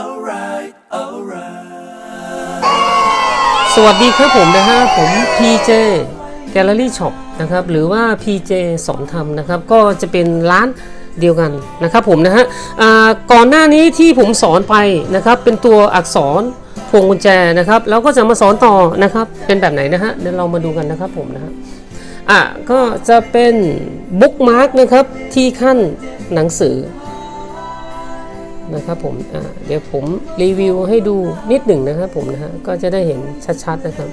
alright, alright. สวัสดีครับผมนะฮะผม PJ Gallery Shop นะครับหรือว่า PJ สอนทำนะครับก็จะเป็นร้านเดียวกันนะครับผมนะฮะก่อนหน้านี้ที่ผมสอนไปนะครับเป็นตัวอักษรพวงกุญแจนะครับแล้วก็จะมาสอนต่อนะครับเป็นแบบไหนนะฮะเดี๋ยวเรามาดูกันนะครับผมนะฮะอะก็จะเป็นบุ๊กมาร์กนะครับที่ขั้นหนังสือ นะครับผมเดี๋ยวผมรีวิวให้ดูนิดหนึ่งนะครับผมนะฮะก็จะได้เห็นชัดๆนะครับ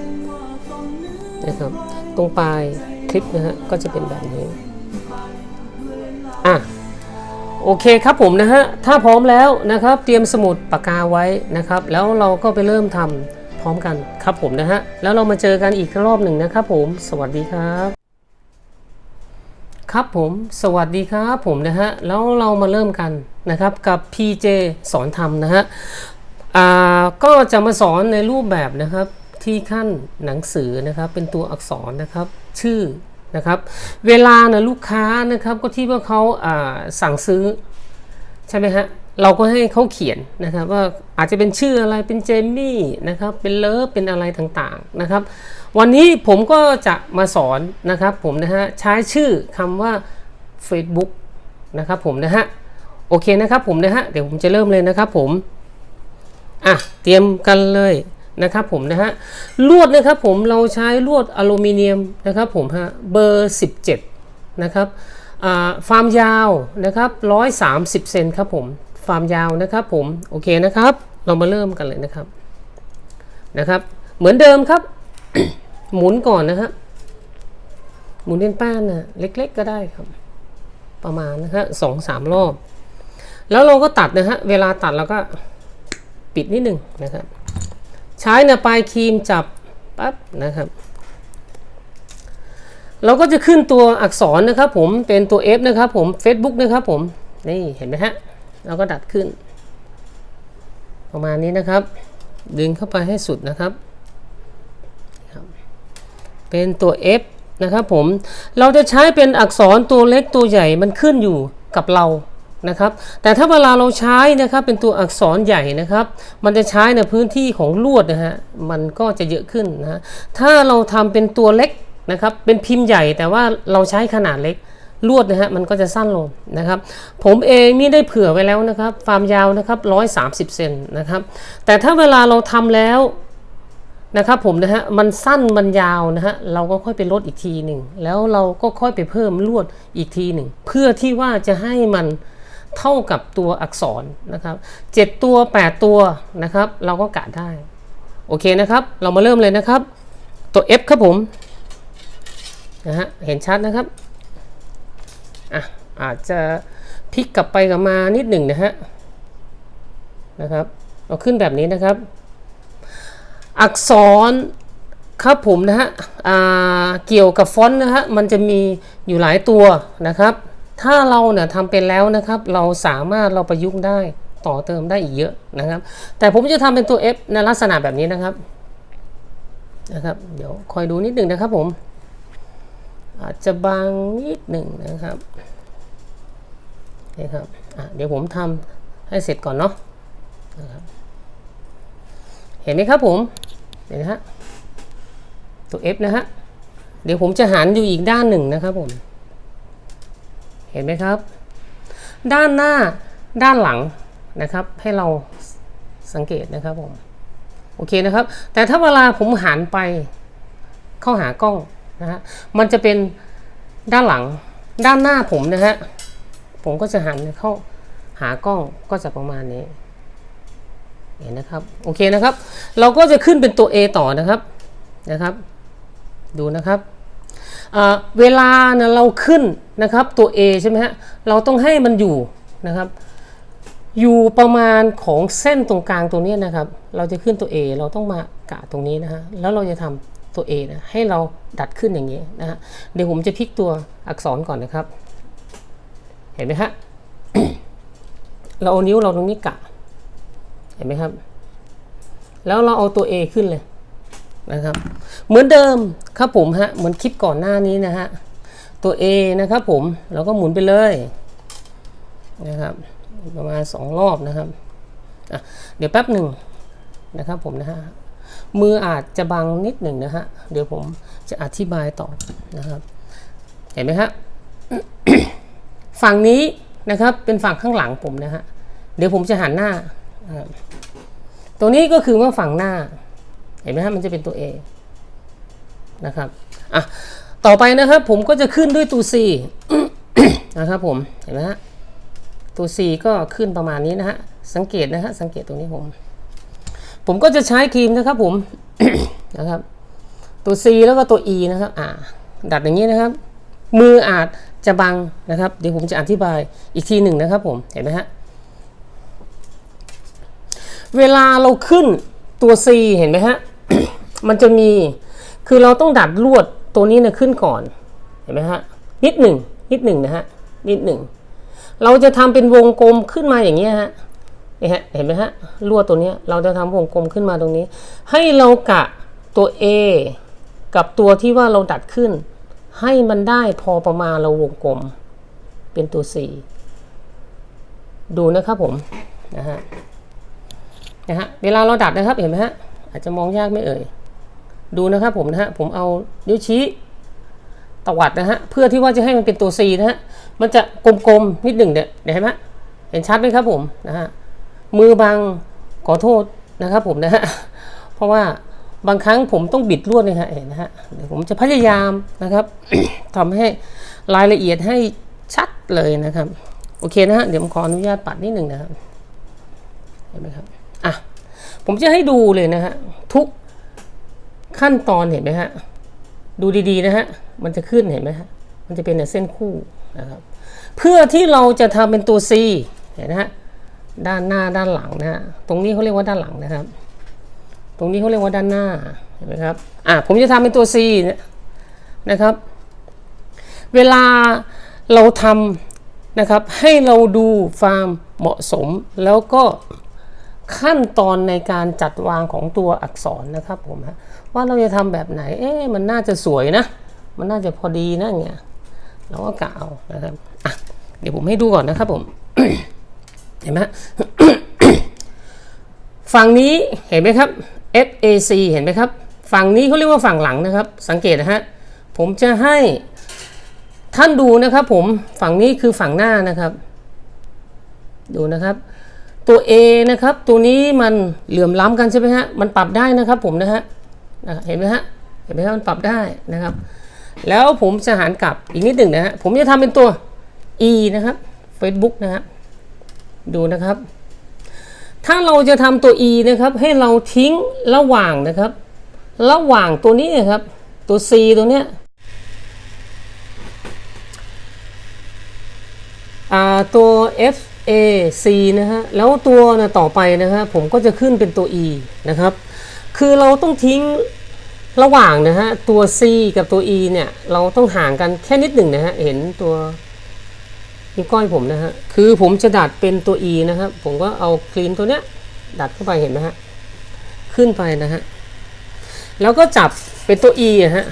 นะครับ ตรงปลายคลิปนะฮะก็จะเป็นแบบนี้อะโอเคครับผมนะฮะถ้าพร้อมแล้วนะครับ เตรียมสมุดปากกาไว้นะครับ แล้วเราก็ไปเริ่มทำพร้อมกันครับผมนะฮะแล้วเรามาเจอกันอีกรอบหนึ่งนะครับผมสวัสดีครับครับผม สวัสดีครับผมนะฮะ แล้วเรามาเริ่มกัน นะครับกับ PJ สอนทำนะฮะอ่าก็จะมาสอนในรูปแบบนะครับที่ขั้นหนังสือนะครับเป็นตัวอักษรนะครับชื่อนะครับเวลานะลูกค้านะครับก็ที่ว่าเขาอ่าสั่งซื้อใช่ไหมฮะเราก็ให้เขาเขียนนะครับว่าอาจจะเป็นชื่ออะไรเป็นเจมี่นะครับเป็นเลิฟเป็นอะไรต่างๆนะครับ วันนี้ผมก็จะมาสอนนะครับผมนะฮะใช้ชื่อคำว่า Facebook นะครับผมนะฮะ โอเคนะครับผมนะฮะเดี๋ยวผมจะเริ่มเลยนะครับผมอะเตรียมกันเลยนะครับผมนะฮะลวดนะครับผมเราใช้ลวดอลูมิเนียมนะครับผมฮะเบอร์ 17 นะครับอ่าความยาวนะครับ130เซนครับผมความยาวนะครับผมโอเคนะครับ เรามาเริ่มกันเลยนะครับนะครับ เหมือนเดิมครับ หมุนก่อนนะครับหมุนเป็นแป้นนะเล็กๆก็ได้ครับ ประมาณนะฮะสองสามรอบ แล้วเราก็ตัดนะฮะ เวลาตัดเราก็ปิดนิดนึงนะครับ ใช้นะปลายครีมจับปั๊บนะครับ เราก็จะขึ้นตัวอักษรนะครับผมเป็นตัว F นะครับผม Facebook นะครับผม นี่เห็นไหมฮะ เราก็ดัดขึ้น ประมาณนี้นะครับ ดึงเข้าไปให้สุดนะครับ เป็นตัว F นะครับผม เราจะใช้เป็นอักษรตัวเล็กตัวใหญ่มันขึ้นอยู่กับเรา นะครับแต่ถ้าเวลาเราใช้นะครับเป็นตัวอักษรใหญ่นะครับ มันจะใช้ในพื้นที่ของลวดนะฮะมันก็จะเยอะขึ้นนะถ้าเราทำเป็นตัวเล็กนะครับเป็นพิมพ์ใหญ่แต่ว่าเราใช้ขนาดเล็กลวดนะฮะมันก็จะสั้นลงนะครับ ผมเองนี่ได้เผื่อไว้แล้วนะครับความยาวนะครับ130เซนนะครับแต่ถ้าเวลาเราทำแล้วนะครับผมนะฮะมันสั้นมันยาวนะฮะเราก็ค่อยไปลดอีกทีหนึ่งแล้วเราก็ค่อยไปเพิ่มลวดอีกทีหนึ่งเพื่อที่ว่าจะให้มัน เท่ากับตัวอักษรนะครับ 7 ตัว 8 ตัวนะครับ เราก็กะได้ โอเคนะครับ เรามาเริ่มเลยนะครับ ตัว F ครับผมนะฮะเห็นชัดนะครับอะอาจจะพลิกกลับไปกลับมานิดหนึ่งนะฮะนะครับ เราขึ้นแบบนี้นะครับ อักษรครับผมนะฮะเกี่ยวกับฟอนต์นะฮะมันจะมีอยู่หลายตัวนะครับ ถ้าเราเนี่ยทำเป็นแล้วนะครับ เราสามารถเราประยุกต์ได้ต่อเติมได้อีกเยอะนะครับ แต่ผมจะทำเป็นตัว F ในลักษณะแบบนี้นะครับนะครับ เดี๋ยวคอยดูนิดหนึ่งนะครับผม อาจจะบางนิดหนึ่งนะครับนี่ครับเดี๋ยวผมทำให้เสร็จก่อนเนาะนะครับเห็นไหมครับผมเห็นไหมฮะตัว F นะฮะเดี๋ยวผมจะหันอยู่อีกด้านหนึ่งนะครับผม เห็นไหมครับ ด้านหน้าด้านหลังนะครับ ให้เราสังเกตนะครับผมโอเคนะครับ แต่ถ้าเวลาผมหันไปเข้าหากล้องนะฮะมันจะเป็นด้านหลังด้านหน้าผมนะฮะผมก็จะหันเข้าหากล้องก็จะประมาณนี้เห็นนะครับโอเคนะครับ เราก็จะขึ้นเป็นตัว A ต่อนะครับนะครับ ดูนะครับ เวลานะเราขึ้นนะครับตัว A ใช่ไหมฮะเราต้องให้มันอยู่นะครับ อยู่ประมาณของเส้นตรงกลางตรงนี้นะครับ เราจะขึ้นตัว A เราต้องมากะตรงนี้นะฮะแล้วเราจะทำตัว A นะให้เราดัดขึ้นอย่างนี้นะฮะเดี๋ยวผมจะพลิกตัวอักษรก่อนนะครับ เห็นไหมฮะเราเอานิ้วเราตรงนี้กะ เห็นไหมครับ แล้วเราเอาตัว A ขึ้นเลย นะครับ เหมือนเดิมครับผมฮะเหมือนคลิปก่อนหน้านี้นะฮะตัว A นะครับผมเราก็หมุนไปเลยนะครับประมาณสองรอบนะครับเดี๋ยวแป๊บหนึ่งนะครับผมนะฮะมืออาจจะบังนิดหนึ่งนะฮะเดี๋ยวผมจะอธิบายต่อนะครับ เห็นไหมฮะฝั่งนี้นะครับเป็นฝั่งข้างหลังผมนะฮะเดี๋ยวผมจะหันหน้า ตรงนี้ก็คือว่าฝั่งหน้า เห็นไหมฮะมันจะเป็นตัว A นะครับอะต่อไปนะครับผมก็จะขึ้นด้วยตัว C นะครับผมเห็นไหมฮะตัว C ก็ขึ้นประมาณนี้นะฮะสังเกตนะฮะสังเกตตรงนี้ผม ผมก็จะใช้ครีมนะครับผมนะครับตัว C แล้วก็ตัว E นะครับอ่าดัดอย่างนี้นะครับ มืออาจจะบังนะครับ เดี๋ยวผมจะอธิบายอีกทีหนึ่งนะครับผมเห็นไหมฮะเวลาเราขึ้นตัว C เห็นไหมฮะ มันจะมี คือเราต้องดัดลวดตัวนี้นะขึ้นก่อน เห็นไหมฮะ นิดหนึ่ง นิดหนึ่งนะฮะ นิดหนึ่ง เราจะทำเป็นวงกลมขึ้นมาอย่างเงี้ยฮะนี่ฮะ เห็นไหมฮะ ลวดตัวนี้เราจะทำวงกลมขึ้นมาตรงนี้ ให้เรากะตัว A กับตัวที่ว่าเราดัดขึ้น ให้มันได้พอประมาณเราวงกลม เป็นตัว C ดูนะครับผม นะฮะ นะฮะ เวลาเราดัดนะครับ เห็นไหมฮะ อาจจะมองยากไม่เอ่ย ดูนะครับผมนะฮะผมเอานิ้วชี้ตวัดนะฮะเพื่อที่ว่าจะให้มันเป็นตัว C นะฮะมันจะกลมๆนิดหนึ่งเนี่ยเห็นไหมเห็นชัดไหมครับผมนะฮะมือบังขอโทษนะครับผมนะฮะเพราะว่าบางครั้งผมต้องบิดลวดเลยฮะเห็นนะฮะเดี๋ยวผมจะพยายามนะครับทำให้รายละเอียดให้ชัดเลยนะครับ โอเคนะฮะเดี๋ยวผมขออนุญาตปัดนิดหนึ่งนะครับเห็นไหมครับอะผมจะให้ดูเลยนะฮะทุก ขั้นตอนเห็นไหมฮะ ดูดีๆนะฮะ มันจะขึ้นเห็นไหมฮะ มันจะเป็นเส้นคู่นะครับ เพื่อที่เราจะทำเป็นตัว C เห็นนะฮะ ด้านหน้าด้านหลังนะฮะ ตรงนี้เขาเรียกว่าด้านหลังนะครับ ตรงนี้เขาเรียกว่าด้านหน้า เห็นไหมครับ อะผมจะทำเป็นตัว C เนี่ยนะครับ เวลาเราทำนะครับ ให้เราดูความเหมาะสมแล้วก็ขั้นตอนในการจัดวางของตัวอักษรนะครับผมฮะ ว่าเราจะทำแบบไหน เอ๊ะมันน่าจะสวยนะ มันน่าจะพอดีนะเงี้ยเราก็กะเอานะครับอะเดี๋ยวผมให้ดูก่อนนะครับผม เห็นไหมฝั่งนี้เห็นไหมครับ FAC เห็นไหมครับ ฝั่งนี้เขาเรียกว่าฝั่งหลังนะครับ สังเกตนะฮะ ผมจะให้ท่านดูนะครับผม ฝั่งนี้คือฝั่งหน้านะครับ ดูนะครับ ตัว A นะครับ ตัวนี้มันเหลื่อมล้ำกันใช่ไหมฮะ มันปรับได้นะครับผมนะฮะ เห็นไหมฮะเห็นไหมครับมันปรับได้นะครับ แล้วผมจะหันกลับอีกนิดหนึ่งนะฮะผมจะทำเป็นตัว E นะครับ Facebook นะฮะดูนะครับ ถ้าเราจะทำตัว E นะครับ ให้เราทิ้งระหว่างนะครับ ระหว่างตัวนี้นะครับ ตัว C ตัวเนี้ยตัว F A C นะฮะ แล้วตัวนะต่อไปนะฮะ ผมก็จะขึ้นเป็นตัว E นะครับ คือเราต้องทิ้งระหว่างนะฮะ ตัว C กับตัว E เนี่ย เราต้องห่างกันแค่นิดหนึ่งนะฮะ เห็นตัวนิ้วก้อยผมนะฮะ คือผมจะดัดเป็นตัว E นะครับ ผมก็เอาครีมตัวเนี้ย ดัดเข้าไปเห็นไหมฮะ ขึ้นไปนะฮะ แล้วก็จับเป็นตัว E อะฮะ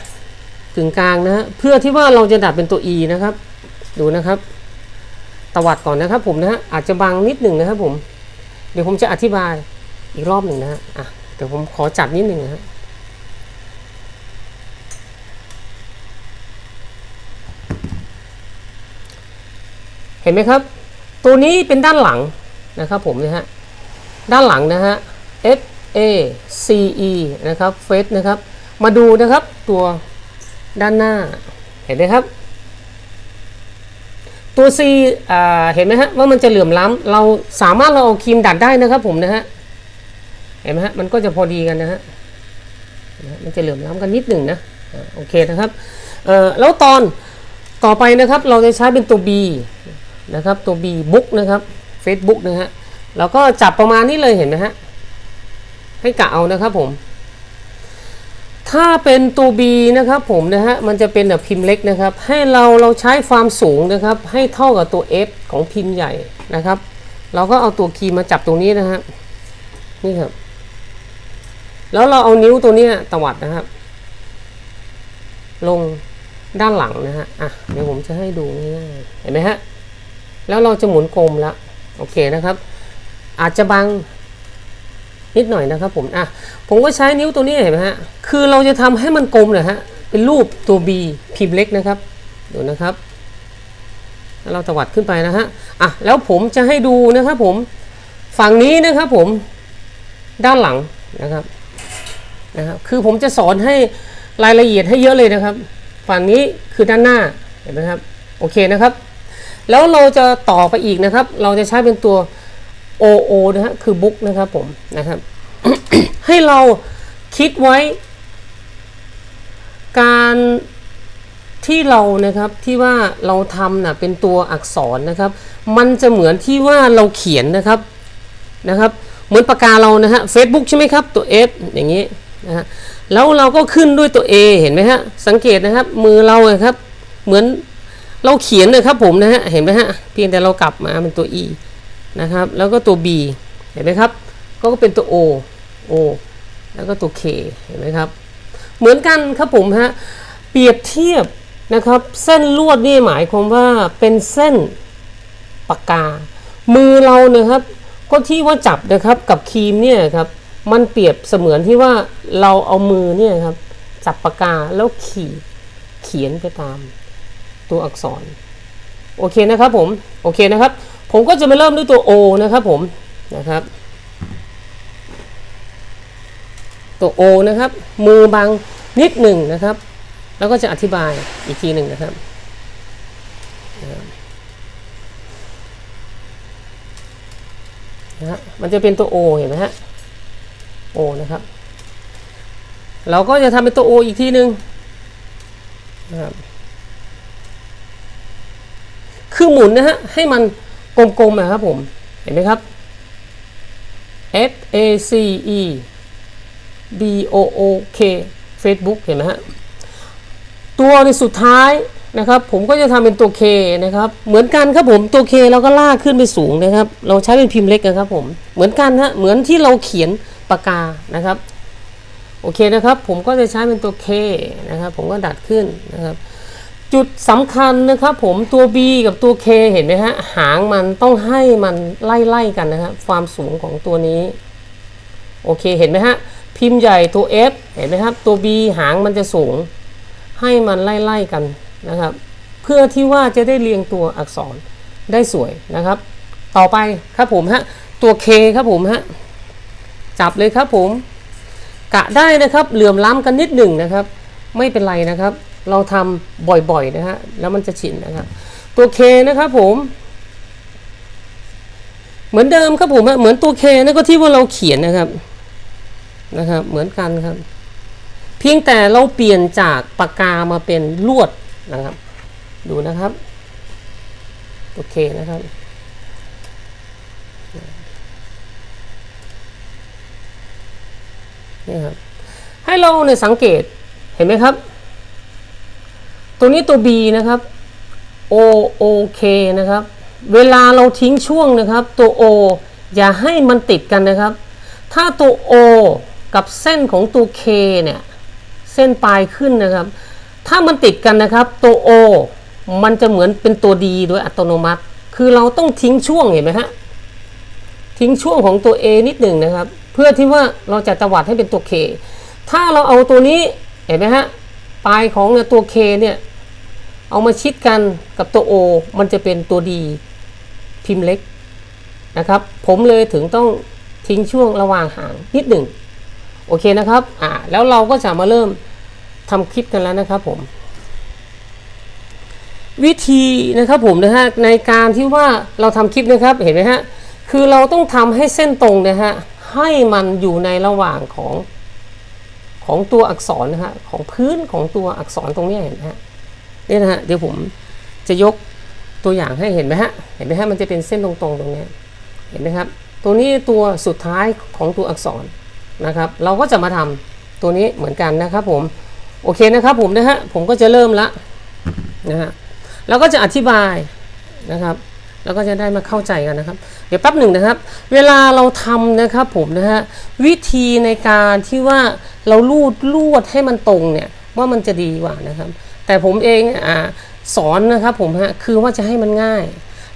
กึ่งกลางนะฮะ เพื่อที่ว่าเราจะดัดเป็นตัว E นะครับ ดูนะครับ ตวัดก่อนนะครับผมนะฮะ อาจจะบังนิดหนึ่งนะครับผม เดี๋ยวผมจะอธิบายอีกรอบหนึ่งนะฮะอะ เดี๋ยวผมขอจับนิดหนึ่งนะฮะเห็นไหมครับ ตัวนี้เป็นด้านหลังนะครับผมนะฮะ ด้านหลังนะฮะ F A C E นะครับเฟสนะครับ มาดูนะครับตัวด้านหน้า เห็นไหมครับ ตัว C เห็นไหมฮะว่ามันจะเหลื่อมล้ำเราสามารถเราเอาครีมดัดได้นะครับผมนะฮะ ห็นไหมฮะมันก็จะพอดีกันนะฮะมันจะเหลื่อมล้ำกันนิดหนึ่งนะโอเคนะครับแล้วตอนต่อไปนะครับเราจะใช้เป็นตัว B นะครับตัว B บุ๊กนะครับ Facebook นะฮะแล้วก็จับประมาณนี้เลยเห็นไหมฮะให้กะเอานะครับผม ถ้าเป็นตัว B นะครับผมนะฮะมันจะเป็นแบบพิมพ์เล็กนะครับ ให้เราเราใช้ความสูงนะครับ ให้เท่ากับตัว F ของพิมพ์ใหญ่นะครับ เราก็เอาตัวคีย์มาจับตรงนี้นะฮะนี่ครับ แล้วเราเอานิ้วตัวเนี้ยตวัดนะครับ ลงด้านหลังนะฮะ อะ เดี๋ยวผมจะให้ดูง่ายๆเห็นไหมฮะ แล้วเราจะหมุนกลมละ โอเคนะครับ อาจจะบังนิดหน่อยนะครับผม อะ ผมก็ใช้นิ้วตัวนี้เห็นไหมฮะ คือเราจะทำให้มันกลมนะฮะ เป็นรูปตัว B พิมพ์เล็กนะครับ ดูนะครับ เราตวัดขึ้นไปนะฮะ อะ แล้วผมจะให้ดูนะครับผม ฝั่งนี้นะครับผม ด้านหลังนะครับ นะครับคือผมจะสอนให้รายละเอียดให้เยอะเลยนะครับ ฝั่งนี้คือด้านหน้าเห็นไหมครับโอเคนะครับ แล้วเราจะต่อไปอีกนะครับ เราจะใช้เป็นตัว OO นะฮะคือบุ๊กนะครับผมนะครับ ให้เราคิดไว้ การที่เรานะครับที่ว่าเราทำนะเป็นตัวอักษรนะครับ มันจะเหมือนที่ว่าเราเขียนนะครับนะครับ เหมือนปากกาเรานะฮะ Facebook ใช่ไหมครับ ตัว F อย่างนี้ นะฮะแล้วเราก็ขึ้นด้วยตัว A เห็นไหมฮะสังเกตนะครับมือเราครับ เหมือนเราเขียนเลยครับผมนะฮะเห็นไหมฮะเพียงแต่เรากลับมาเป็นตัว E นะครับแล้วก็ตัว B เห็นไหมครับ ก็เป็นตัว O O แล้วก็ตัว K เห็นไหมครับ เหมือนกันครับผมฮะเปรียบเทียบนะครับ เส้นลวดนี่หมายความว่าเป็นเส้นปากกา มือเราเนี่ยครับ ก็ที่ว่าจับนะครับกับครีมเนี่ยครับ มันเปรียบเสมือนที่ว่าเราเอามือเนี่ยครับจับปากกาแล้วขีดเขียนไปตามตัวอักษร โอเคนะครับผม โอเคนะครับ ผมก็จะมาเริ่มด้วยตัว O นะครับผมนะครับ ตัว O นะครับ มือบังนิดหนึ่งนะครับ แล้วก็จะอธิบายอีกทีหนึ่งนะครับนะครับนะฮะมันจะเป็นตัว O เห็นไหมฮะ O นะครับ เราก็จะทำเป็นตัว O อีกทีหนึ่งนะครับคือหมุนนะฮะ ให้มันกลมๆนะครับผม เห็นไหมครับ F A C E B O O K Facebook เห็นไหมฮะ ตัวในสุดท้ายนะครับ ผมก็จะทำเป็นตัว K นะครับ เหมือนกันครับผมตัว K เราก็ลากขึ้นไปสูงนะครับ เราใช้เป็นพิมพ์เล็กนะครับผม เหมือนกันฮะ เหมือนที่เราเขียน ปากกานะครับ โอเคนะครับ ผมก็จะใช้เป็นตัว K นะครับ ผมก็ดัดขึ้นนะครับ จุดสำคัญนะครับ ผมตัว B กับตัว K เห็นไหมฮะ หางมันต้องให้มันไล่ๆกันนะครับ ความสูงของตัวนี้ โอเค เห็นไหมฮะ พิมพ์ใหญ่ตัว F เห็นไหมครับ ตัว B หางมันจะสูง ให้มันไล่ๆกันนะครับ เพื่อที่ว่าจะได้เรียงตัวอักษรได้สวยนะครับ ต่อไปครับผมฮะ ตัว K ครับผมฮะ จับเลยครับผม กะได้นะครับ เหลื่อมล้ำกันนิดหนึ่งนะครับ ไม่เป็นไรนะครับ เราทำบ่อยๆนะฮะแล้วมันจะชินนะครับ ตัว K นะครับผม เหมือนเดิมครับผมเหมือนตัว K นั่นก็ที่ว่าเราเขียนนะครับนะครับ เหมือนกันครับ เพียงแต่เราเปลี่ยนจากปากกามาเป็นลวดนะครับ ดูนะครับ โอเคนะครับ นี่ครับให้เราเนี่ยสังเกตเห็นไหมครับ ตัวนี้ตัว B นะครับ O O K นะครับ เวลาเราทิ้งช่วงนะครับ ตัว O อย่าให้มันติดกันนะครับ ถ้าตัว O กับเส้นของตัว K เนี่ยเส้นปลายขึ้นนะครับ ถ้ามันติดกันนะครับ ตัว O มันจะเหมือนเป็นตัว D โดยอัตโนมัติ คือเราต้องทิ้งช่วงเห็นไหมฮะทิ้งช่วงของตัว A นิดหนึ่งนะครับ เพื่อที่ว่าเราจะตวัดให้เป็นตัว K ถ้าเราเอาตัวนี้เห็นไหมฮะปลายของตัว K เนี่ยเอามาชิดกันกับตัว O มันจะเป็นตัว D พิมพ์เล็กนะครับ ผมเลยถึงต้องทิ้งช่วงระหว่างหางนิดหนึ่งโอเคนะครับอ่าแล้วเราก็จะมาเริ่มทำคลิปกันแล้วนะครับผม วิธีนะครับผมนะฮะในการที่ว่าเราทำคลิปนะครับเห็นไหมฮะคือเราต้องทำให้เส้นตรงนะฮะ ให้มันอยู่ในระหว่างของของตัวอักษรนะฮะของพื้นของตัวอักษรตรงนี้เห็นไหมฮะนี่นะฮะเดี๋ยวผมจะยกตัวอย่างให้เห็นไหมฮะเห็นไหมฮะมันจะเป็นเส้นตรงๆตรงนี้เห็นไหมครับ ตัวนี้ตัวสุดท้ายของตัวอักษรนะครับ เราก็จะมาทำตัวนี้เหมือนกันนะครับผมโอเคนะครับผมนะฮะผมก็จะเริ่มละนะฮะแล้วก็จะอธิบายนะครับ แล้วก็จะได้มาเข้าใจกันนะครับ เดี๋ยวแป๊บหนึ่งนะครับ เวลาเราทำนะครับผมนะฮะวิธีในการที่ว่าเราลูดลวดให้มันตรงเนี่ยว่ามันจะดีกว่านะครับ แต่ผมเองอ่าสอนนะครับผมฮะคือว่าจะให้มันง่าย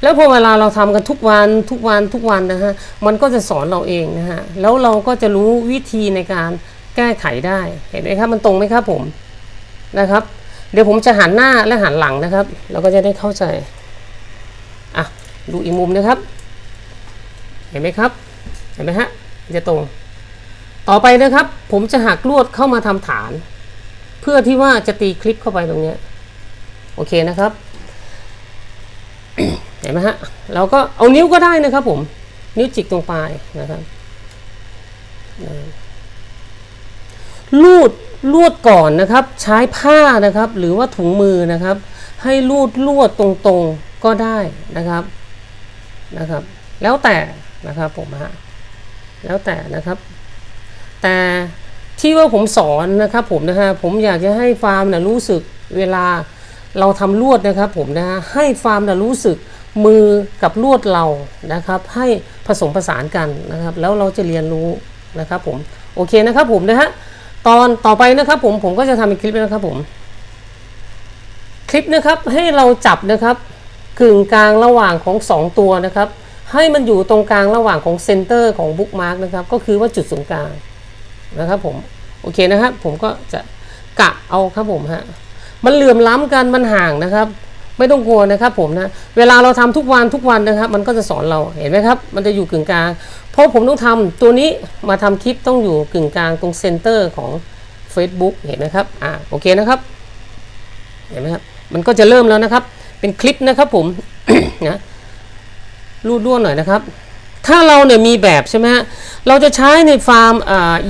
แล้วพอเวลาเราทำกันทุกวันทุกวันทุกวันนะฮะมันก็จะสอนเราเองนะฮะแล้วเราก็จะรู้วิธีในการแก้ไขได้เห็นไหมครับมันตรงไหมครับผมนะครับ เดี๋ยวผมจะหันหน้าและหันหลังนะครับ เราก็จะได้เข้าใจอะ ดูอีกมุมนะครับ เห็นไหมครับ เห็นไหมฮะจะตรง ต่อไปนะครับ ผมจะหักลวดเข้ามาทำฐาน เพื่อที่ว่าจะตีคลิปเข้าไปตรงเนี้ยโอเคนะครับ เห็นไหมฮะ เราก็เอานิ้วก็ได้นะครับ ผม นิ้วจิกตรงปลายนะครับลูดลวดก่อนนะครับ ใช้ผ้านะครับ หรือว่าถุงมือนะครับ ให้ลูดลวดตรงๆก็ได้นะครับ นะครับ แล้วแต่นะครับผมฮะแล้วแต่นะครับ แต่ที่ว่าผมสอนนะครับผมนะฮะผมอยากจะให้ฟาร์มนะรู้สึกเวลาเราทำลวดนะครับผมนะฮะให้ฟาร์มนะรู้สึกมือกับลวดเรานะครับ ให้ผสมผสานกันนะครับ แล้วเราจะเรียนรู้นะครับผมโอเคนะครับผมนะฮะตอนต่อไปนะครับผมผมก็จะทำเป็นคลิปนะครับผม คลิปนะครับให้เราจับนะครับ กึ่งกลางระหว่างของ 2 ตัวนะครับ ให้มันอยู่ตรงกลางระหว่างของเซนเตอร์ของบุ๊กมาร์กนะครับ ก็คือว่าจุดศูนย์กลางนะครับผม โอเคนะครับ ผมก็จะกะเอาครับผมฮะ มันเหลื่อมล้ำกันมันห่างนะครับ ไม่ต้องกลัวนะครับผมนะ เวลาเราทำทุกวันทุกวันนะครับ มันก็จะสอนเรา เห็นไหมครับ มันจะอยู่กึ่งกลาง เพราะผมต้องทำตัวนี้มาทำคลิปต้องอยู่กึ่งกลางตรงเซนเตอร์ของ Facebook เห็นไหมครับ อ่า โอเคนะครับ เห็นไหมครับ มันก็จะเริ่มแล้วนะครับ เป็นคลิปนะครับผมนะรูดด้วนหน่อยนะครับ ถ้าเราเนี่ยมีแบบใช่ไหมฮะเราจะใช้ในฟาร์ม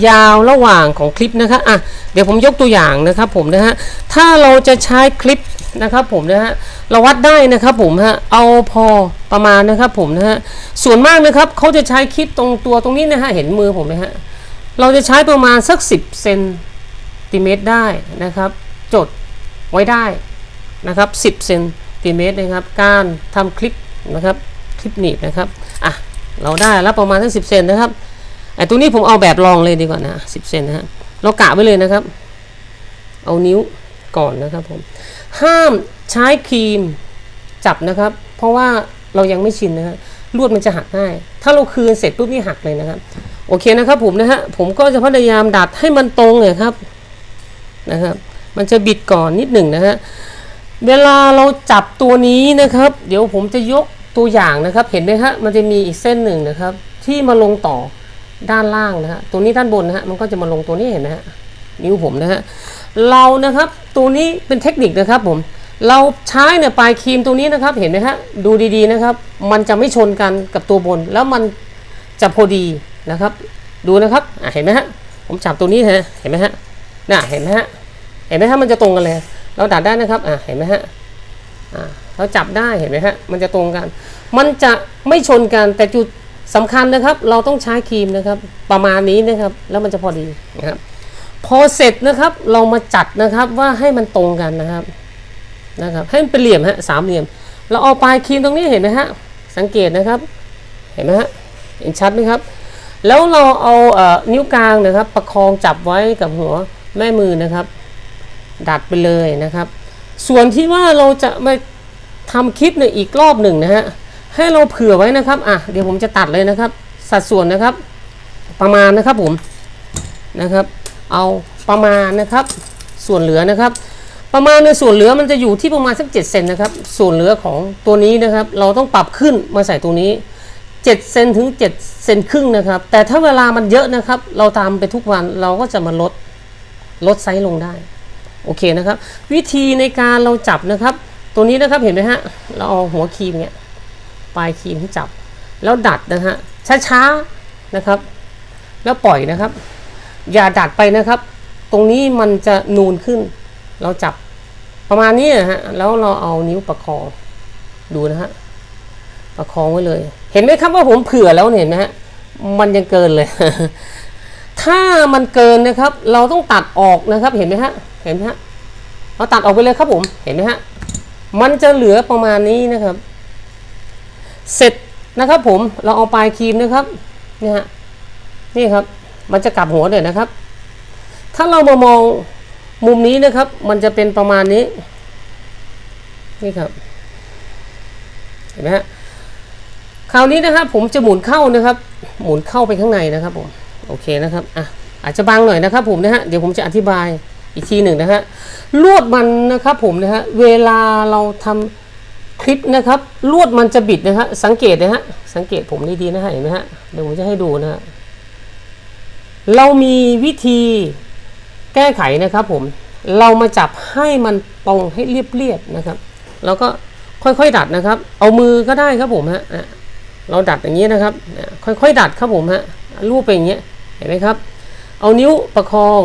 ยาวระหว่างของคลิปนะคะอะเดี๋ยวผมยกตัวอย่างนะครับผมนะฮะถ้าเราจะใช้คลิปนะครับผมนะฮะเราวัดได้นะครับผมฮะเอาพอประมาณนะครับผมนะฮะส่วนมากนะครับเขาจะใช้คลิปตรงตัวตรงนี้นะฮะเห็นมือผมไหมฮะเราจะใช้ประมาณสัก 10เซนติเมตรได้นะครับ จดไว้ได้นะครับ 10เซน ติเมตรนะครับ การทำคลิปนะครับคลิปหนีบนะครับอะเราได้แล้วประมาณทั้ง10เซนนะครับไอ้ตัวนี้ผมเอาแบบลองเลยดีกว่านะ10เซนนะฮะเรากะไว้เลยนะครับ เอานิ้วก่อนนะครับผมห้ามใช้ครีมจับนะครับ เพราะว่าเรายังไม่ชินนะฮะลวดมันจะหักง่าย ถ้าเราคืนเสร็จปุ๊บนี่หักเลยนะครับ โอเคนะครับผมนะฮะผมก็จะพยายามดัดให้มันตรงเลยครับนะครับ มันจะบิดก่อนนิดหนึ่งนะฮะ เวลาเราจับตัวนี้นะครับ เดี๋ยวผมจะยกตัวอย่างนะครับ เห็นไหมฮะมันจะมีอีกเส้นหนึ่งนะครับ ที่มาลงต่อด้านล่างนะฮะตัวนี้ด้านบนนะฮะมันก็จะมาลงตัวนี้เห็นไหมฮะนิ้วผมนะฮะเรานะครับตัวนี้เป็นเทคนิคนะครับผมเราใช้เนี่ยปลายครีมตัวนี้นะครับเห็นไหมฮะดูดีๆนะครับ มันจะไม่ชนกันกับตัวบน แล้วมันจะพอดีนะครับ ดูนะครับเห็นไหมฮะผมจับตัวนี้ฮะเห็นไหมฮะน่ะเห็นไหมฮะเห็นไหมฮะมันจะตรงกันเลย เราดัดได้นะครับอะเห็นไหมฮะอ่าเราจับได้เห็นไหมฮะมันจะตรงกัน มันจะไม่ชนกันแต่จุดสำคัญนะครับ เราต้องใช้ครีมนะครับ ประมาณนี้นะครับ แล้วมันจะพอดีนะครับ พอเสร็จนะครับเรามาจัดนะครับว่าให้มันตรงกันนะครับนะครับ ให้มันเป็นเหลี่ยมฮะสามเหลี่ยม เราเอาปลายครีมตรงนี้เห็นไหมฮะสังเกตนะครับ เห็นไหมฮะเห็นชัดไหมครับ แล้วเราเอาเอ่อนิ้วกลางนะครับ ประคองจับไว้กับหัวแม่มือนะครับ ดัดไปเลยนะครับ ส่วนที่ว่าเราจะมาทำคลิปเนี่ยอีกรอบหนึ่งนะฮะให้เราเผื่อไว้นะครับอะเดี๋ยวผมจะตัดเลยนะครับ สัดส่วนนะครับ ประมาณนะครับผมนะครับ เอาประมาณนะครับ ส่วนเหลือนะครับ ประมาณในส่วนเหลือมันจะอยู่ที่ประมาณสัก7เซนนะครับ ส่วนเหลือของตัวนี้นะครับ เราต้องปรับขึ้นมาใส่ตรงนี้7เซนถึง7เซนครึ่งนะครับ แต่ถ้าเวลามันเยอะนะครับ เราทำไปทุกวันเราก็จะมาลดลดไซส์ลงได้ โอเคนะครับ วิธีในการเราจับนะครับ ตัวนี้นะครับเห็นไหมฮะเราเอาหัวครีมเนี่ยปลายครีมที่จับ แล้วดัดนะฮะช้าๆนะครับ แล้วปล่อยนะครับ อย่าดัดไปนะครับ ตรงนี้มันจะนูนขึ้น เราจับประมาณนี้นะฮะแล้วเราเอานิ้วประคองดูนะฮะประคองไว้เลย เห็นไหมครับว่าผมเผื่อแล้วเนี่ยเห็นไหมฮะมันยังเกินเลย ถ้ามันเกินนะครับ เราต้องตัดออกนะครับเห็นไหมฮะเห็นไหมฮะเราตัดออกไปเลยครับผมเห็นไหมฮะมันจะเหลือประมาณนี้นะครับ เสร็จนะครับผมเราเอาปลายครีมนะครับนี่ฮะนี่ครับ มันจะกลับหัวเลยนะครับ ถ้าเรามามองมุมนี้นะครับ มันจะเป็นประมาณนี้ นี่ครับ เห็นไหมฮะคราวนี้นะครับผมจะหมุนเข้านะครับ หมุนเข้าไปข้างในนะครับผม โอเคนะครับอะอาจจะบางหน่อยนะครับผมนะฮะเดี๋ยวผมจะอธิบายอีกทีหนึ่งนะฮะลวดมันนะครับผมนะฮะเวลาเราทำคลิปนะครับลวดมันจะบิดนะฮะสังเกตนะฮะสังเกตผมดีๆนะฮะเห็นไหมฮะเดี๋ยวผมจะให้ดูนะฮะเรามีวิธีแก้ไขนะครับผมเรามาจับให้มันตรงให้เรียบๆนะครับ แล้วก็ค่อยๆดัดนะครับ เอามือก็ได้ครับผมฮะเราดัดอย่างนี้นะครับ ค่อยๆดัดครับผมฮะรูปไปอย่างเงี้ย ห็นไหมครับ เอานิ้วประคอง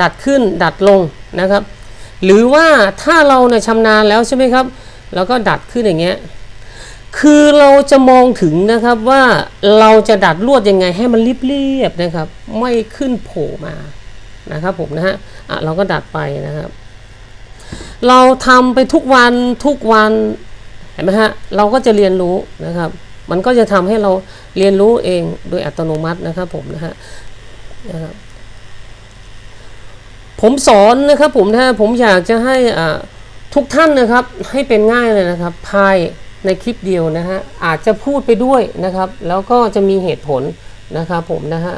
ดัดขึ้นดัดลงนะครับ หรือว่าถ้าเราเนี่ยชำนาญแล้วใช่ไหมครับแล้วก็ดัดขึ้นอย่างเงี้ยคือเราจะมองถึงนะครับว่าเราจะดัดลวดยังไงให้มันเรียบๆนะครับ ไม่ขึ้นโผล่มานะครับผมนะฮะอะเราก็ดัดไปนะครับ เราทำไปทุกวันทุกวันเห็นไหมฮะเราก็จะเรียนรู้นะครับ มันก็จะทำให้เราเรียนรู้เองโดยอัตโนมัตินะครับผมนะฮะนะครับผมสอนนะครับผมนะผมอยากจะให้ทุกท่านนะครับให้เป็นง่ายเลยนะครับ ภายในคลิปเดียวนะฮะอาจจะพูดไปด้วยนะครับ แล้วก็จะมีเหตุผลนะครับผมนะฮะ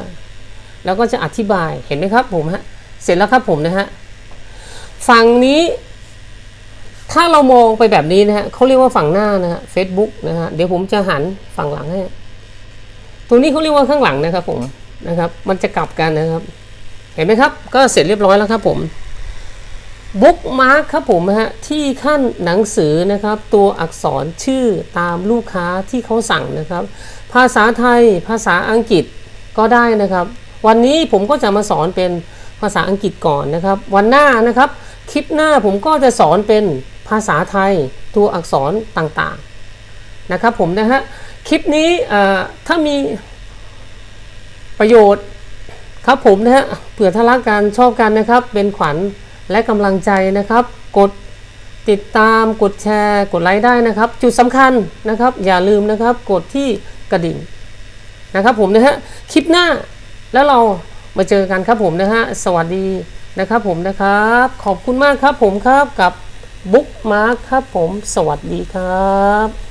แล้วก็จะอธิบายเห็นไหมครับผมฮะเสร็จแล้วครับผมนะฮะฝั่งนี้ ถ้าเรามองไปแบบนี้นะฮะเขาเรียกว่าฝั่งหน้านะฮะ Facebook นะฮะเดี๋ยวผมจะหันฝั่งหลังให้ตรงนี้เขาเรียกว่าข้างหลังนะครับผมนะครับ มันจะกลับกันนะครับ เห็นไหมครับ ก็เสร็จเรียบร้อยแล้วครับผมบุ๊กมาร์คครับผมนะฮะที่ขั้นหนังสือนะครับ ตัวอักษรชื่อตามลูกค้าที่เขาสั่งนะครับ ภาษาไทยภาษาอังกฤษก็ได้นะครับ วันนี้ผมก็จะมาสอนเป็นภาษาอังกฤษก่อนนะครับ วันหน้านะครับ คลิปหน้าผมก็จะสอนเป็น ภาษาไทยตัวอักษรต่างๆนะครับผมนะฮะคลิปนี้ถ้ามีประโยชน์ครับผมนะฮะเผื่อถ้ารักกันชอบกันนะครับ เป็นขวัญและกำลังใจนะครับ กดติดตามกดแชร์กดไลค์ได้นะครับ จุดสำคัญนะครับ อย่าลืมนะครับกดที่กระดิ่งนะครับผมนะฮะคลิปหน้าแล้วเรามาเจอกันครับผมนะฮะสวัสดีนะครับผมนะครับ ขอบคุณมากครับผมครับกับ บุ๊กมาร์คครับผม สวัสดีครับ